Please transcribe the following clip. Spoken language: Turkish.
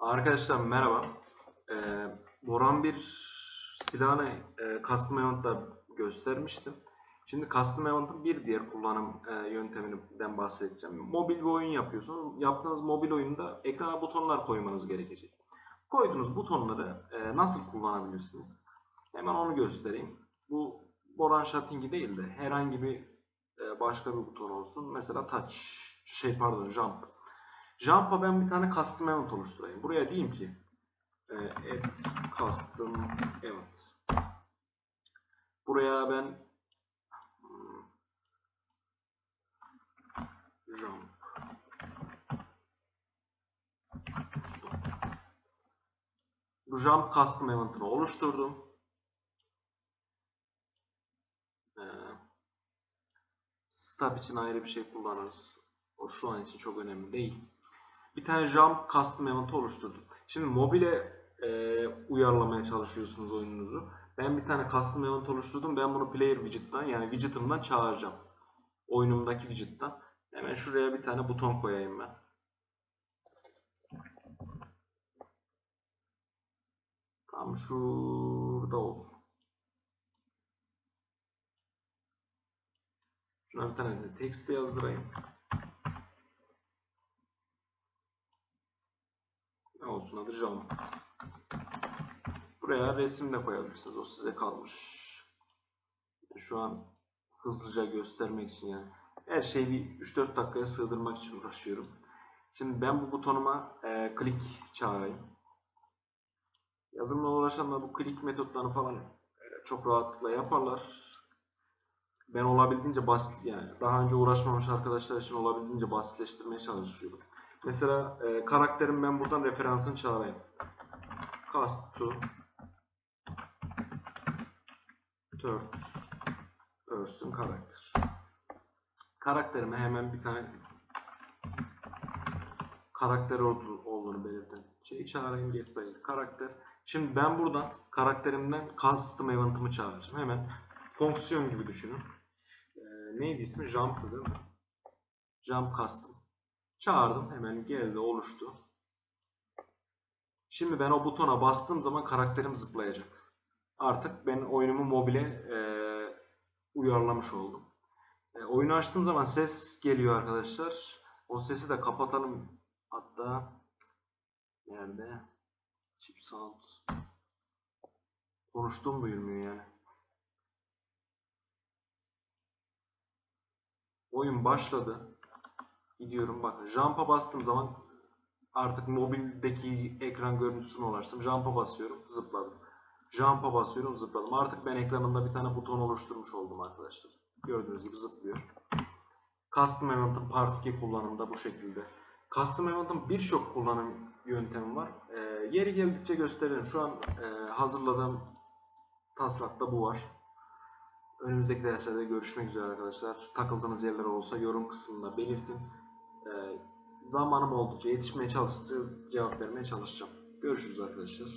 Arkadaşlar merhaba. Ee, Boran bir silahını e, custom event'ta göstermiştim. Şimdi custom event'ın bir diğer kullanım e, yönteminden bahsedeceğim. Mobil bir oyun yapıyorsunuz. Yaptığınız mobil oyunda ekrana butonlar koymanız gerekecek. Koyduğunuz butonları e, nasıl kullanabilirsiniz? Hemen onu göstereyim. Bu Boran Shutting'i değil de herhangi bir e, başka bir buton olsun. Mesela touch, şey pardon jump. Jump'a ben bir tane custom event oluşturayım. Buraya diyeyim ki e, add custom event. Buraya ben hmm, jump Stop. Bu jump custom event'ını oluşturdum. Ee, stop için ayrı bir şey kullanırız. O şu an için çok önemli değil bir tane jump custom event oluşturdum. Şimdi mobile e, uyarlamaya çalışıyorsunuz oyununuzu. Ben bir tane custom event oluşturdum. Ben bunu player widget'tan yani widget'ımdan çağıracağım. Oyunumdaki widget'tan. Hemen şuraya bir tane buton koyayım ben. Tam şurada olsun. Şuna bir tane de text yazdırayım. Olsun adı jump. Buraya resim de koyabilirsiniz. O size kalmış. Şu an hızlıca göstermek için yani. Her şeyi bir 3-4 dakikaya sığdırmak için uğraşıyorum. Şimdi ben bu butonuma e, click çağırayım. Yazılımla uğraşanlar bu click metotlarını falan e, çok rahatlıkla yaparlar. Ben olabildiğince basit yani daha önce uğraşmamış arkadaşlar için olabildiğince basitleştirmeye çalışıyorum. Mesela e, karakterim ben buradan referansını çağırayım. Cast to third person karakter. Karakterime hemen bir tane karakter olduğu- olduğunu belirten şey çağırayım get by karakter. Şimdi ben buradan karakterimden custom event'ımı çağıracağım. Hemen fonksiyon gibi düşünün. E, neydi ismi? Jump'tı değil mi? Jump custom. Çağırdım. Hemen geldi oluştu. Şimdi ben o butona bastığım zaman karakterim zıplayacak. Artık ben oyunumu mobile e, uyarlamış oldum. E, oyunu açtığım zaman ses geliyor arkadaşlar. O sesi de kapatalım. Hatta nerede? Chip sound. Konuştuğum duyulmuyor yani. Oyun başladı. Gidiyorum bakın. Jump'a bastığım zaman artık mobildeki ekran görüntüsüne ulaştım. Jump'a basıyorum, zıpladım. Jump'a basıyorum, zıpladım. Artık ben ekranımda bir tane buton oluşturmuş oldum arkadaşlar. Gördüğünüz gibi zıplıyor. Custom Event'ın Part 2 kullanımda bu şekilde. Custom Event'ın birçok kullanım yöntemi var. Ee, yeri geldikçe gösteririm. Şu an e, hazırladığım taslakta bu var. Önümüzdeki derslerde görüşmek üzere arkadaşlar. Takıldığınız yerler olsa yorum kısmında belirtin. Ee, zamanım oldukça yetişmeye çalışacağız, cevap vermeye çalışacağım. Görüşürüz arkadaşlar.